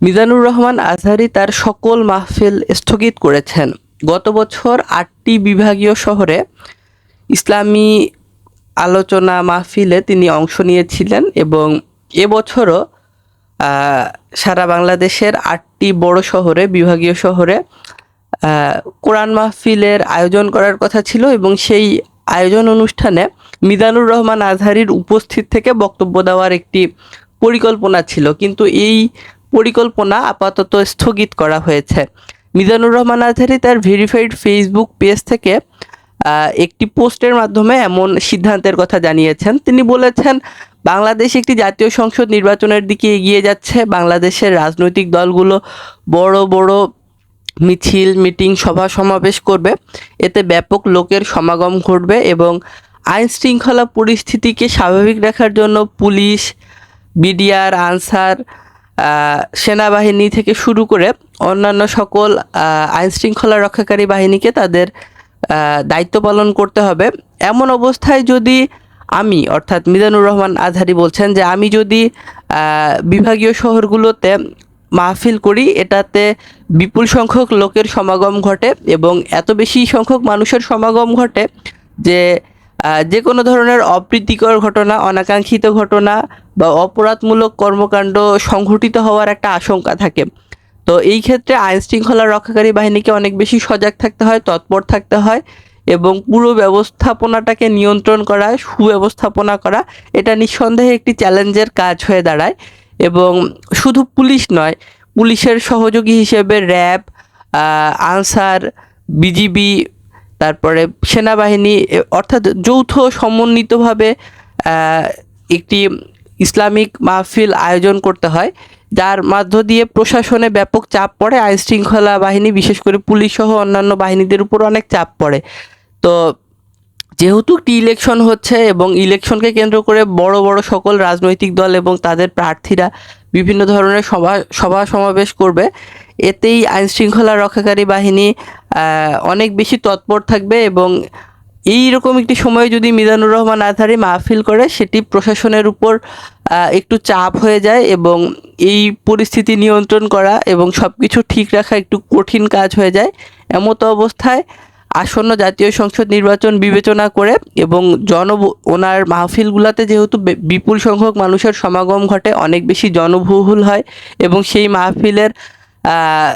মিজানুর রহমান আজহারি তার সকল মাহফিল স্থগিত করেছেন। গত বছর আটটি বিভাগীয় শহরে ইসলামী আলোচনা মাহফিলে তিনি অংশ নিয়েছিলেন এবং এবছরও সারা বাংলাদেশের আটটি বড় শহরে, বিভাগীয় শহরে কোরআন মাহফিলের আয়োজন করার কথা ছিল এবং সেই আয়োজন অনুষ্ঠানে মিজানুর রহমান আজহারির উপস্থিত থেকে বক্তব্য দেওয়ার একটি পরিকল্পনা ছিল। কিন্তু এই পরিকল্পনা আপাতত স্থগিত করা হয়েছে। মিজানুর রহমান আজহারি তার ভেরিফাইড ফেসবুক পেজ থেকে একটি পোস্টের মাধ্যমে এমন সিদ্ধান্তের কথা জানিয়েছেন। তিনি বলেছেন, বাংলাদেশ একটি জাতীয় সংসদ নির্বাচনের দিকে এগিয়ে যাচ্ছে। বাংলাদেশের রাজনৈতিক দলগুলো বড় বড় মিছিল, মিটিং, সভা সমাবেশ করবে। এতে ব্যাপক লোকের সমাগম ঘটবে এবং আইন শৃঙ্খলা পরিস্থিতিকে স্বাভাবিক রাখার জন্য পুলিশ, বিডিআর, আনসার সেনাবাহিনী থেকে শুরু করে অন্যান্য সকল আইনশৃঙ্খলা রক্ষাকারী বাহিনীকে তাদের দায়িত্ব পালন করতে হবে। এমন অবস্থায় যদি আমি, অর্থাৎ মিজানুর রহমান আজহারি বলছেন যে আমি যদি বিভাগীয় শহরগুলোতে মাহফিল করি, এটাতে বিপুল সংখ্যক লোকের সমাগম ঘটে এবং এত বেশি সংখ্যক মানুষের সমাগম ঘটে যে যে কোনো ধরনের অপ্রীতিকর ঘটনা, অনাকাঙ্ক্ষিত ঘটনা বা অপরাধমূলক কর্মকাণ্ড সংঘটিত হওয়ার একটা আশঙ্কা থাকে। তো এই ক্ষেত্রে আইন শৃঙ্খলা রক্ষাকারী বাহিনীকে অনেক বেশি সজাগ থাকতে হয়, তৎপর থাকতে হয় এবং পুরো ব্যবস্থাপনাটাকে নিয়ন্ত্রণ করা, সুব্যবস্থাপনা করা, এটা নিঃসন্দেহে একটি চ্যালেঞ্জের কাজ হয়ে দাঁড়ায় এবং শুধু পুলিশ নয়, পুলিশের সহযোগী হিসেবে র্যাব আনসার, বিজিবি তারপরে সেনাবাহিনী অর্থাৎ যৌথ সমন্বিতভাবে একটি ইসলামিক মাহফিল আয়োজন করতে হয়। যার মধ্য দিয়ে প্রশাসনে ব্যাপক চাপ পড়ে। আইন শৃঙ্খলা বাহিনী, বিশেষ করে পুলিশ সহ অন্যান্য বাহিনীদের উপর অনেক চাপ পড়ে। তো যেহেতু একটি ইলেকশন হচ্ছে এবং ইলেকশনকে কেন্দ্র করে বড় বড় সকল রাজনৈতিক দল এবং তাদের প্রার্থীরা বিভিন্ন ধরনের সভা সভা সমাবেশ করবে, এতেই আইন শৃঙ্খলা রক্ষাকারী বাহিনী অনেক বেশি তৎপর থাকবে এবং এই রকম একটি সময়ে যদি মিজানুর রহমান আজহারি মাহফিল করে, সেটি প্রশাসনের উপর একটু চাপ হয়ে যায় এবং এই পরিস্থিতি নিয়ন্ত্রণ করা এবং সব কিছু ঠিক রাখা একটু কঠিন কাজ হয়ে যায়। এমতো অবস্থায় আসন্ন জাতীয় সংসদ নির্বাচন বিবেচনা করে এবং জন ওনার মাহফিলগুলোতে যেহেতু বিপুল সংখ্যক মানুষের সমাগম ঘটে, অনেক বেশি জনবহুল হয় এবং সেই মাহফিলের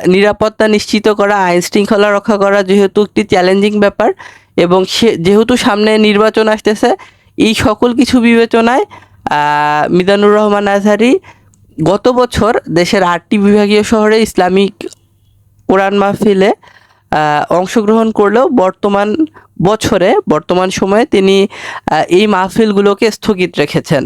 নিরাপত্তা নিশ্চিত করা আইন শৃঙ্খলা রক্ষা করা যেহেতু একটি চ্যালেঞ্জিং ব্যাপার এবং সে যেহেতু সামনে নির্বাচন আসতেছে এই সকল কিছু বিবেচনায় আহ, মিজানুর রহমান আজহারি গত বছর দেশের আটটি বিভাগীয় শহরে ইসলামিক কোরআন মাহফিলে অংশগ্রহণ করলেও বর্তমান বছরে বর্তমান সময়ে তিনি এই মাহফিলগুলোকে স্থগিত রেখেছেন।